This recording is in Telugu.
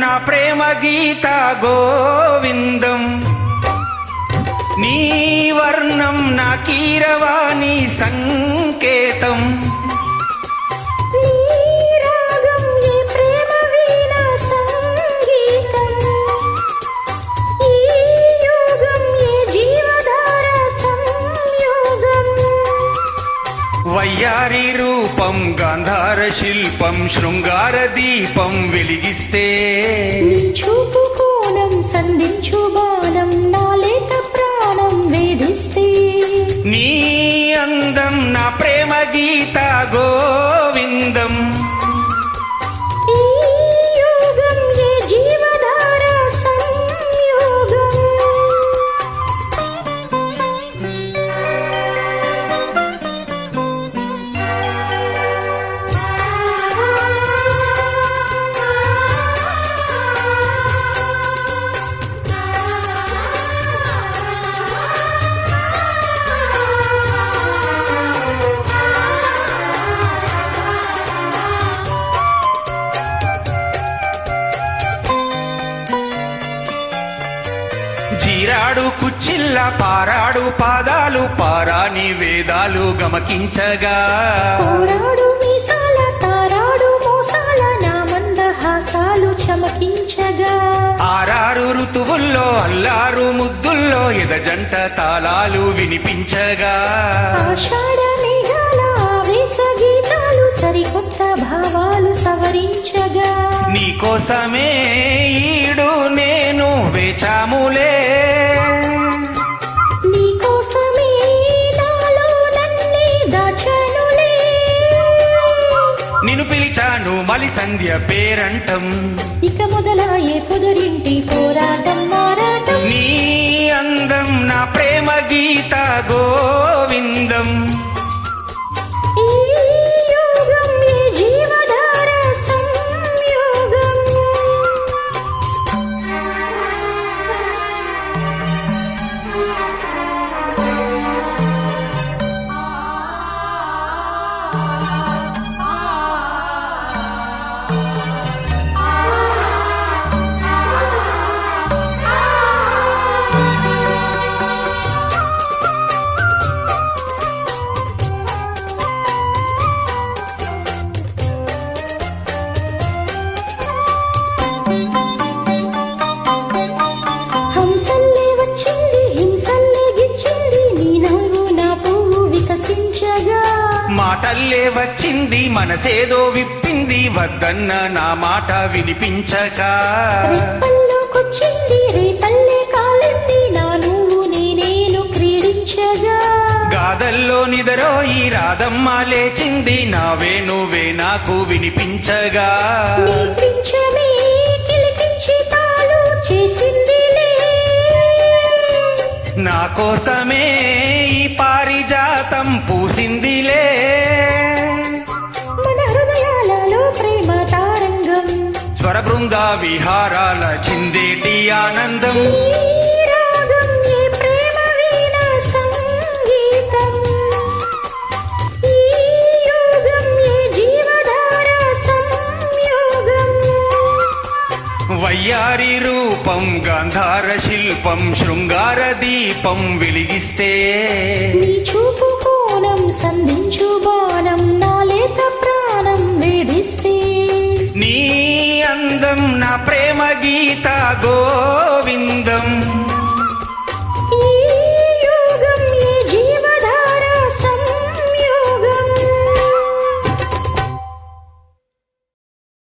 నా ప్రేమ గీత గోవిందం. నీ వర్ణం నా కీరవాణి సంకేతం. నీ వయ్యారి రూపం గాంధార శిల్పం శృంగార దీపం వెలిగిస్తే. చూపు కోణం సంధించు బాణం నా లేత ప్రాణం వేధిస్తే. నీ అందం నా ప్రేమ గీత జీరాడు కుచ్చిల్ల పారాడు పాదాలు పారాని వేదాలు గమకించగా. మీసాల తారాడు మోసాల నా మందహాసాలు చమకించగా. ఆరారు ఋతువుల్లో అల్లారు ముద్దుల్లో ఎదజంట తాళాలు వినిపించగా. ఆషాఢ మేఘాల ఆవేశ గీతాలు సరికొత్త భావాలు సవరించగా. నీకోసమే ఈడు నాలో నన్నే పిలిచాను మలి సంధ్య పేరంటం. ఇక మొదలాయే పొదరింటి పోరాటం. మాటల్లే వచ్చింది మనసేదో విప్పింది వద్దన్న నా మాట వినిపించక. గాదల్లో నిదరో ఈ రాధమ్మ లేచింది నావే నువ్వే నాకు వినిపించగా. నా కోసమే బృంద విహారాల చిందేటి ఆనందం. వయ్యారి రూపం గంధార శిల్పం శృంగార దీపం వెలిగిస్తే. చూపు కోణం సంధించు బాణం నాలే తప్ప go